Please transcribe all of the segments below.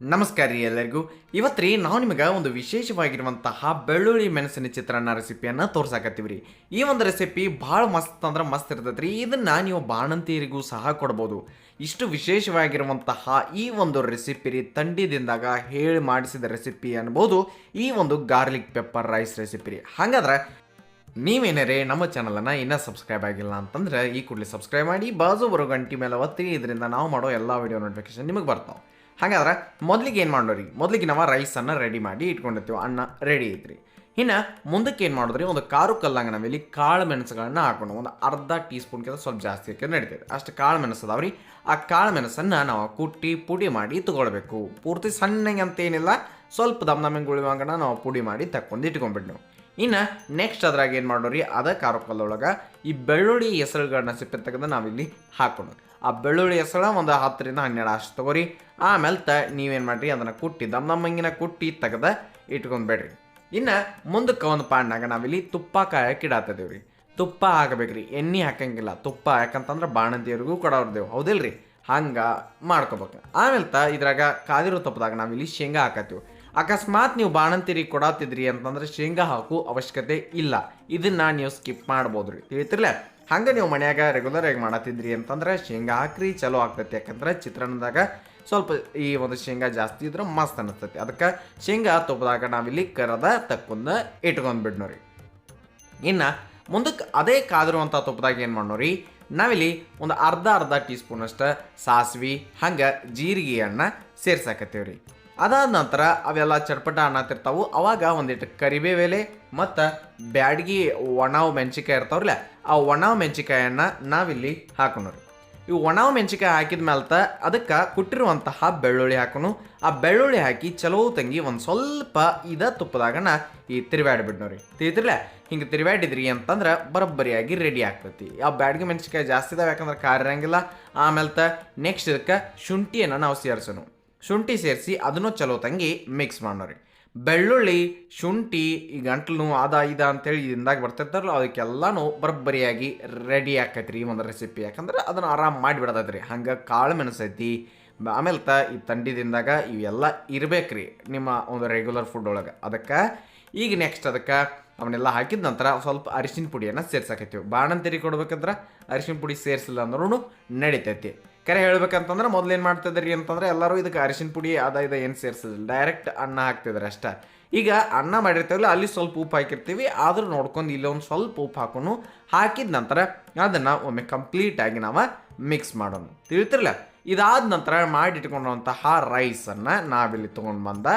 ನಮಸ್ಕಾರ ರೀ ಎಲ್ಲರಿಗೂ. ಇವತ್ತು ರೀ ನಾವು ನಿಮಗೆ ಒಂದು ವಿಶೇಷವಾಗಿರುವಂತಹ ಬೆಳ್ಳುಳ್ಳಿ ಮೆಣಸಿನ ಚಿತ್ರಾನ್ನ ರೆಸಿಪಿಯನ್ನು ತೋರ್ಸಾಕತ್ತೀವಿ ರೀ. ಈ ಒಂದು ರೆಸಿಪಿ ಭಾಳ ಮಸ್ತ್ ಅಂದ್ರೆ ಮಸ್ತ್ ಇರ್ತೈತೆ ರೀ. ಇದನ್ನು ನೀವು ಬಾಣಂತಿಯರಿಗೂ ಸಹ ಕೊಡ್ಬೋದು. ಇಷ್ಟು ವಿಶೇಷವಾಗಿರುವಂತಹ ಈ ಒಂದು ರೆಸಿಪಿ ರೀ ತಂಡಿದಿಂದಾಗ ಹೇಳಿ ಮಾಡಿಸಿದ ರೆಸಿಪಿ ಅನ್ಬೋದು. ಈ ಒಂದು ಗಾರ್ಲಿಕ್ ಪೆಪ್ಪರ್ ರೈಸ್ ರೆಸಿಪಿ ರೀ. ಹಾಗಾದ್ರೆ ನೀವೇನರೇ ನಮ್ಮ ಚಾನಲನ್ನು ಇನ್ನೂ ಸಬ್ಸ್ಕ್ರೈಬ್ ಆಗಿಲ್ಲ ಅಂತಂದ್ರೆ ಈ ಕೂಡಲೇ ಸಬ್ಸ್ಕ್ರೈಬ್ ಮಾಡಿ, ಬಾಜು ಬರೋ ಗಂಟೆ ಮೇಲೆ ಒತ್ತಿ ಇದರಿಂದ ನಾವು ಮಾಡೋ ಎಲ್ಲ ವಿಡಿಯೋ ನೋಟಿಫಿಕೇಶನ್ ನಿಮಗೆ ಬರ್ತಾವೆ. ಹಾಗಾದ್ರೆ ಮೊದಲಿಗೆ ಏನು ಮಾಡೋರಿ ಮೊದಲಿಗೆ ನಾವು ರೈಸನ್ನು ರೆಡಿ ಮಾಡಿ ಇಟ್ಕೊಂಡಿರ್ತೀವಿ, ಅನ್ನ ರೆಡಿ ಐತ್ರಿ. ಇನ್ನು ಮುಂದಕ್ಕೆ ಏನು ಮಾಡಿದ್ರಿ? ಒಂದು ಕಾರು ಕಲ್ಲಂಗ ನಾವಿಲ್ಲಿ ಕಾಳು ಮೆಣಸುಗಳನ್ನ ಹಾಕೊಂಡು ಒಂದು ಅರ್ಧ ಟೀ ಸ್ಪೂನ್ಗಿಂತ ಸ್ವಲ್ಪ ಜಾಸ್ತಿ ಹಾಕಿ ನಡೀತೈತೆ. ಅಷ್ಟು ಕಾಳು ಮೆಣಸು ಅದಾವ್ರಿ. ಆ ಕಾಳು ಮೆಣಸನ್ನು ನಾವು ಕುಟ್ಟಿ ಪುಡಿ ಮಾಡಿ ತೊಗೊಳ್ಬೇಕು. ಪೂರ್ತಿ ಸಣ್ಣಗೆ ಅಂತ ಏನಿಲ್ಲ, ಸ್ವಲ್ಪ ದಮ್ ದಮ್ಮಿಂಗ್ ಉಳಿವಂಗನ ನಾವು ಪುಡಿ ಮಾಡಿ ತಕ್ಕೊಂಡು ಇಟ್ಕೊಂಡ್ಬಿಟ್ಟು ನಾವು. ಇನ್ನು ನೆಕ್ಸ್ಟ್ ಅದ್ರಾಗ ಏನು ಮಾಡೋರಿ? ಅದ ಕಾರು ಕಲ್ಲೊಳಗೆ ಈ ಬೆಳ್ಳುಳ್ಳಿ ಹೆಸರುಗಳನ್ನ ಸಿಪ್ಪೆ ತೆಗೆದು ನಾವಿಲ್ಲಿ ಹಾಕೊಂಡು ಆ ಬೆಳ್ಳುಳ್ಳಿ ಹೆಸರು ಒಂದು ಹತ್ತರಿಂದ ಹನ್ನೆರಡು ಅಷ್ಟು ತಗೋರಿ. ಆಮೇಲೆ ತ ನೀವೇನು ಮಾಡಿರಿ, ಅದನ್ನು ಕುಟ್ಟಿ ದಮ್ ದಮ್ಮಂಗಿನ ಕುಟ್ಟಿ ತೆಗೆದ ಇಟ್ಕೊಂಡ್ಬೇಡ್ರಿ. ಇನ್ನು ಮುಂದಕ್ಕೆ ಒಂದು ಪಾಂಡಾಗ ನಾವಿಲ್ಲಿ ತುಪ್ಪ ಕಾಯಕ್ಕೆ ಇಡಾತಿದ್ದೀವಿ ರೀ ತುಪ್ಪ ಹಾಕಬೇಕ್ರಿ ಎಣ್ಣೆ ಹಾಕಂಗಿಲ್ಲ. ತುಪ್ಪ ಯಾಕಂತಂದ್ರೆ ಬಾಣಂತಿಯರಿಗೂ ಕೊಡೋರ್ದೇವು, ಹೌದಿಲ್ರಿ? ಹಂಗೆ ಮಾಡ್ಕೋಬೇಕು. ಆಮೇಲೆ ತ ಇದ್ರಾಗ ಕಾದಿರೋ ತುಪ್ಪದಾಗ ನಾವಿಲ್ಲಿ ಶೇಂಗಾ ಹಾಕತ್ತೀವಿ. ಅಕಸ್ಮಾತ್ ನೀವು ಬಾಣಂತಿರಿ ಕೊಡತ್ತಿದ್ರಿ ಅಂತಂದ್ರೆ ಶೇಂಗಾ ಹಾಕು ಅವಶ್ಯಕತೆ ಇಲ್ಲ. ಇದನ್ನ ನೀವು ಸ್ಕಿಪ್ ಮಾಡ್ಬೋದು ರೀ. ತಿಳಿತಿರ್ಲ ಹಂಗೆ ನೀವು ಮನ್ಯಾಗ ರೆಗ್ಯುಲರ್ ಆಗಿ ಮಾಡತ್ತಿದ್ರಿ ಅಂತಂದ್ರೆ ಶೇಂಗಾ ಹಾಕ್ರಿ, ಚಲೋ ಆಗ್ತೈತಿ. ಯಾಕಂದ್ರೆ ಚಿತ್ರಾನ್ನದಾಗ ಸ್ವಲ್ಪ ಈ ಒಂದು ಶೇಂಗಾ ಜಾಸ್ತಿ ಇದ್ರೆ ಮಸ್ತ್ ಅನ್ನಿಸ್ತೈತಿ ಅದಕ್ಕೆ ಶೇಂಗಾ ತುಪ್ಪದಾಗ ನಾವಿಲ್ಲಿ ಕರದ ತಕ್ಕೊಂಡ ಇಟ್ಕೊಂಡ್ಬಿಡ್ನೋರಿ ಇನ್ನು ಮುಂದಕ್ಕೆ ಅದೇ ಕಾದಿರುವಂಥ ತುಪ್ಪದಾಗ ಏನು ಮಾಡೋರಿ ನಾವಿಲ್ಲಿ ಒಂದು ಅರ್ಧ ಅರ್ಧ ಟೀ ಸ್ಪೂನಷ್ಟು ಸಾಸ್ವಿ, ಹಂಗೆ ಜೀರಿಗೆಯನ್ನು ರೀ ಅದಾದ ನಂತರ ಅವೆಲ್ಲ ಚಟ್ಪಟ ಅನ್ನತಿರ್ತಾವು. ಅವಾಗ ಒಂದಿಟ್ಟು ಕರಿಬೇವೆಲೆ ಮತ್ತು ಬ್ಯಾಡ್ಗಿ ಒಣಾವ್ ಮೆಣಸಿಕಾಯಿ ಇರ್ತಾವ್ರಲ್ಲ, ಆ ಒಣಾವ್ ಮೆಣಸಿಕಾಯನ್ನು ನಾವಿಲ್ಲಿ ಹಾಕೋಣ ಇವು ಒಣಾವ್ ಮೆಣಸಿಕಾಯಿ ಹಾಕಿದ ಮೇಲ್ತ ಅದಕ್ಕೆ ಕುಟ್ಟಿರುವಂತಹ ಬೆಳ್ಳುಳ್ಳಿ ಹಾಕೋನು. ಆ ಬೆಳ್ಳುಳ್ಳಿ ಹಾಕಿ ಚಲೋ ತಂಗಿ ಒಂದು ಸ್ವಲ್ಪ ಇದ ತುಪ್ಪದಾಗನ ಈ ತಿರುವಾಡ್ಬಿಡ್ನೋರಿ ತಿಳಿತಿರ್ಲ ಹಿಂಗೆ ತಿರುವಾಡಿದ್ರಿ ಅಂತಂದ್ರೆ ಬರೋಬ್ಬರಿಯಾಗಿ ರೆಡಿ ಆಗ್ತೈತಿ. ಆ ಬ್ಯಾಡ್ಗೆ ಮೆಣಸಿಕಾಯಿ ಜಾಸ್ತಿ ಇದಾವೆ ಯಾಕಂದ್ರೆ ಖಾರ ಆಮೇಲೆ ತ ನೆಕ್ಸ್ಟ್ ಇದಕ್ಕೆ ಶುಂಠಿಯನ್ನು ನಾವು ಸೇರಿಸೋನು. ಶುಂಠಿ ಸೇರಿಸಿ ಅದನ್ನು ಚಲೋ ತಂಗಿ ಮಿಕ್ಸ್ ಮಾಡೋರಿ. ಬೆಳ್ಳುಳ್ಳಿ, ಶುಂಠಿ, ಈ ಗಂಟ್ಲು ಅದ ಇದ ಅಂತೇಳಿ ಇದಿಂದಾಗ ಬರ್ತಿರ್ತಾರಲ್ಲ ಅದಕ್ಕೆಲ್ಲನೂ ಬರಬ್ಬರಿಯಾಗಿ ರೆಡಿ ಆಕೈತಿ ರೀ ಒಂದು ರೆಸಿಪಿ ಯಾಕಂದ್ರೆ ಅದನ್ನು ಆರಾಮ್ ರೀ ಹಂಗೆ ಕಾಳು ಮೆಣಸೈತಿ, ಆಮೇಲೆ ತ ಈ ತಂಡಿದಿಂದಾಗ ಇವೆಲ್ಲ ಇರ್ಬೇಕ್ರಿ ನಿಮ್ಮ ಒಂದು ರೆಗ್ಯುಲರ್ ಫುಡ್ ಒಳಗೆ. ಅದಕ್ಕೆ ಈಗ ನೆಕ್ಸ್ಟ್ ಅದಕ್ಕೆ ಅವನ್ನೆಲ್ಲ ಹಾಕಿದ ನಂತರ ಸ್ವಲ್ಪ ಅರಿಶಿನ ಪುಡಿಯನ್ನು ಸೇರ್ಸಾಕತ್ತೀವಿ ಬಾಣಂತಿರಿ ಕೊಡ್ಬೇಕಂದ್ರೆ ಅರಿಶಿನ ಪುಡಿ ಸೇರಿಸಿಲ್ಲ ಅಂದ್ರೂ ನಡಿತೈತಿ. ಕರೆ ಹೇಳ್ಬೇಕಂತಂದ್ರೆ ಮೊದ್ಲು ಏನು ಮಾಡ್ತಿದ್ರಿ ಅಂತಂದ್ರೆ ಎಲ್ಲರೂ ಇದಕ್ಕೆ ಅರಿಶಿನ ಪುಡಿ ಅದ ಇದು ಏನು ಸೇರಿಸಿದಿಲ್ಲ ಡೈರೆಕ್ಟ್ ಅನ್ನ ಹಾಕ್ತಿದ್ರು ಅಷ್ಟೇ. ಈಗ ಅನ್ನ ಮಾಡಿರ್ತೇವಲ್ಲ, ಅಲ್ಲಿ ಸ್ವಲ್ಪ ಉಪ್ಪು ಹಾಕಿರ್ತೀವಿ. ಆದ್ರೂ ನೋಡ್ಕೊಂಡು ಇಲ್ಲಿ ಒಂದು ಸ್ವಲ್ಪ ಉಪ್ಪು ಹಾಕೊಂಡು ಹಾಕಿದ ನಂತರ ಅದನ್ನು ಒಮ್ಮೆ ಕಂಪ್ಲೀಟಾಗಿ ನಾವು ಮಿಕ್ಸ್ ಮಾಡೋಣ. ತಿಳಿತಿರಲ್ಲ ಇದಾದ ನಂತರ ಮಾಡಿಟ್ಕೊಂಡಂತಹ ರೈಸನ್ನು ನಾವಿಲ್ಲಿ ತೊಗೊಂಡು ಬಂದ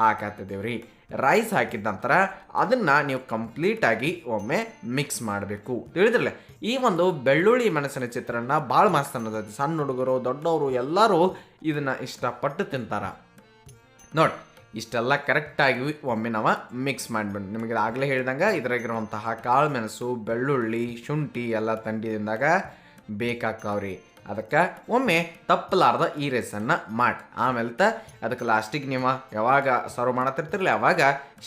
ಹಾಕತ್ತಿದ್ದೇವ್ರಿ ರೈಸ್ ಹಾಕಿದ ನಂತರ ಅದನ್ನು ನೀವು ಕಂಪ್ಲೀಟಾಗಿ ಒಮ್ಮೆ ಮಿಕ್ಸ್ ಮಾಡಬೇಕು. ತಿಳಿದ್ರಲ್ಲ? ಈ ಒಂದು ಬೆಳ್ಳುಳ್ಳಿ ಮೆಣಸಿನ ಚಿತ್ರಾನ್ನ ಭಾಳ ಮಸ್ತ್ ಅನ್ನೋದೈತಿ ಸಣ್ಣ ಹುಡುಗರು, ದೊಡ್ಡವರು ಎಲ್ಲರೂ ಇದನ್ನು ಇಷ್ಟಪಟ್ಟು ತಿಂತಾರ. ನೋಡಿ, ಇಷ್ಟೆಲ್ಲ ಕರೆಕ್ಟಾಗಿ ಒಮ್ಮೆ ನಾವು ಮಿಕ್ಸ್ ಮಾಡಿಬಿಟ್ಟು ನಿಮಗೆ ಆಗಲೇ ಹೇಳ್ದಂಗೆ ಇದ್ರಾಗಿರುವಂತಹ ಕಾಳು ಮೆಣಸು, ಬೆಳ್ಳುಳ್ಳಿ, ಶುಂಠಿ ಎಲ್ಲ ತಂಡಿದಿಂದಾಗ ಬೇಕಾಗ್ತಾವ್ರಿ. ಅದಕ್ಕೆ ಒಮ್ಮೆ ತಪ್ಪಲಾರ್ದ ಈ ರೇಸನ್ನು ಮಾಡಿ. ಆಮೇಲೆ ತ ಅದಕ್ಕೆ ಲಾಸ್ಟಿಗೆ ನೀವು ಯಾವಾಗ ಸರ್ವ್ ಮಾಡತಿರ್ತಿರಲಿ ಅವಾಗ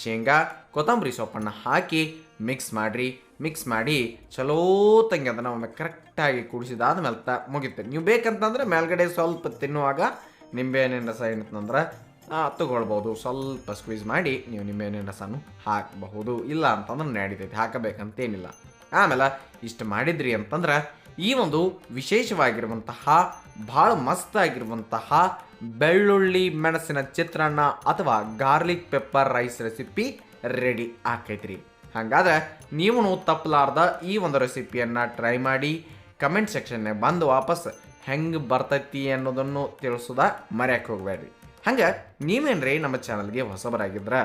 ಶೇಂಗಾ, ಕೊತ್ತಂಬರಿ ಸೊಪ್ಪನ್ನು ಹಾಕಿ ಮಿಕ್ಸ್ ಮಾಡಿರಿ. ಮಿಕ್ಸ್ ಮಾಡಿ ಚಲೋ ತಂಗಿ ಅದನ್ನು ಒಮ್ಮೆ ಕರೆಕ್ಟಾಗಿ ಕುಡಿಸಿದಾದ್ಮೇಲೆ ತ ಮುಗಿತೀರಿ. ನೀವು ಬೇಕಂತಂದ್ರೆ ಮೇಲ್ಗಡೆ ಸ್ವಲ್ಪ ತಿನ್ನುವಾಗ ನಿಂಬೆಹಣ್ಣಿನ ರಸ ಏನಂತಂದ್ರೆ ತಗೊಳ್ಬೋದು. ಸ್ವಲ್ಪ ಸ್ಕ್ವೀಸ್ ಮಾಡಿ ನೀವು ನಿಂಬೆಹಣ್ಣಿನ ರಸನು ಹಾಕಬಹುದು. ಇಲ್ಲ ಅಂತಂದ್ರೆ ನಡೀತೈತಿ ಹಾಕಬೇಕಂತೇನಿಲ್ಲ. ಆಮೇಲೆ ಇಷ್ಟು ಮಾಡಿದ್ರಿ ಅಂತಂದ್ರೆ ಈ ಒಂದು ವಿಶೇಷವಾಗಿರುವಂತಹ, ಭಾಳ ಮಸ್ತಾಗಿರುವಂತಹ ಬೆಳ್ಳುಳ್ಳಿ ಮೆಣಸಿನ ಚಿತ್ರಾನ್ನ ಅಥವಾ garlic pepper rice recipe ready ಆಕೈತ್ರಿ. ಹಾಗಾದ್ರೆ ನೀವು ತಪ್ಪಲಾರ್ದ ಈ ಒಂದು ರೆಸಿಪಿಯನ್ನು ಟ್ರೈ ಮಾಡಿ, ಕಮೆಂಟ್ ಸೆಕ್ಷನ್ನೇ ಬಂದು ವಾಪಸ್ ಹೆಂಗೆ ಬರ್ತೈತಿ ಅನ್ನೋದನ್ನು ತಿಳಿಸೋದ ಮರೆಯಕ್ಕೆ ಹೋಗ್ಬೇಡ್ರಿ. ಹಂಗೆ ನೀವೇನ್ರಿ ನಮ್ಮ ಚಾನಲ್ಗೆ ಹೊಸಬರಾಗಿದ್ರ,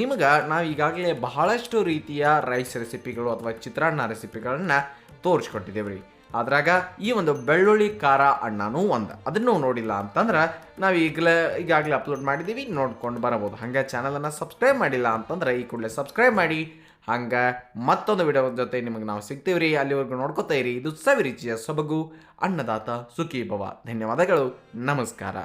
ನಿಮಗೆ ನಾವು ಈಗಾಗಲೇ ಬಹಳಷ್ಟು ರೀತಿಯ ರೈಸ್ ರೆಸಿಪಿಗಳು ಅಥವಾ ಚಿತ್ರಾನ್ನ ರೆಸಿಪಿಗಳನ್ನು ತೋರಿಸ್ಕೊಟ್ಟಿದ್ದೇವೆ ರೀ ಅದ್ರಾಗ ಈ ಒಂದು ಬೆಳ್ಳುಳ್ಳಿ ಖಾರ ಅಣ್ಣನೂ ಒಂದು. ಅದನ್ನು ನೋಡಿಲ್ಲ ಅಂತಂದ್ರೆ ನಾವು ಈಗಲೇ ಈಗಾಗಲೇ ಅಪ್ಲೋಡ್ ಮಾಡಿದ್ದೀವಿ ನೋಡ್ಕೊಂಡು ಬರಬಹುದು ಹಾಗೆ ಚಾನಲನ್ನು ಸಬ್ಸ್ಕ್ರೈಬ್ ಮಾಡಿಲ್ಲ ಅಂತಂದ್ರೆ ಈ ಕೂಡಲೇ ಸಬ್ಸ್ಕ್ರೈಬ್ ಮಾಡಿ. ಹಂಗೆ ಮತ್ತೊಂದು ವಿಡಿಯೋ ಜೊತೆ ನಿಮಗೆ ನಾವು ಸಿಗ್ತೀವಿ ರೀ ಅಲ್ಲಿವರೆಗೂ ನೋಡ್ಕೋತಾ ಇರಿ. ಇದು ಸವಿರುಚಿಯ ಸೊಬಗು, ಅನ್ನದಾತ ಸುಖಿ ಭವ ಧನ್ಯವಾದಗಳು. ನಮಸ್ಕಾರ.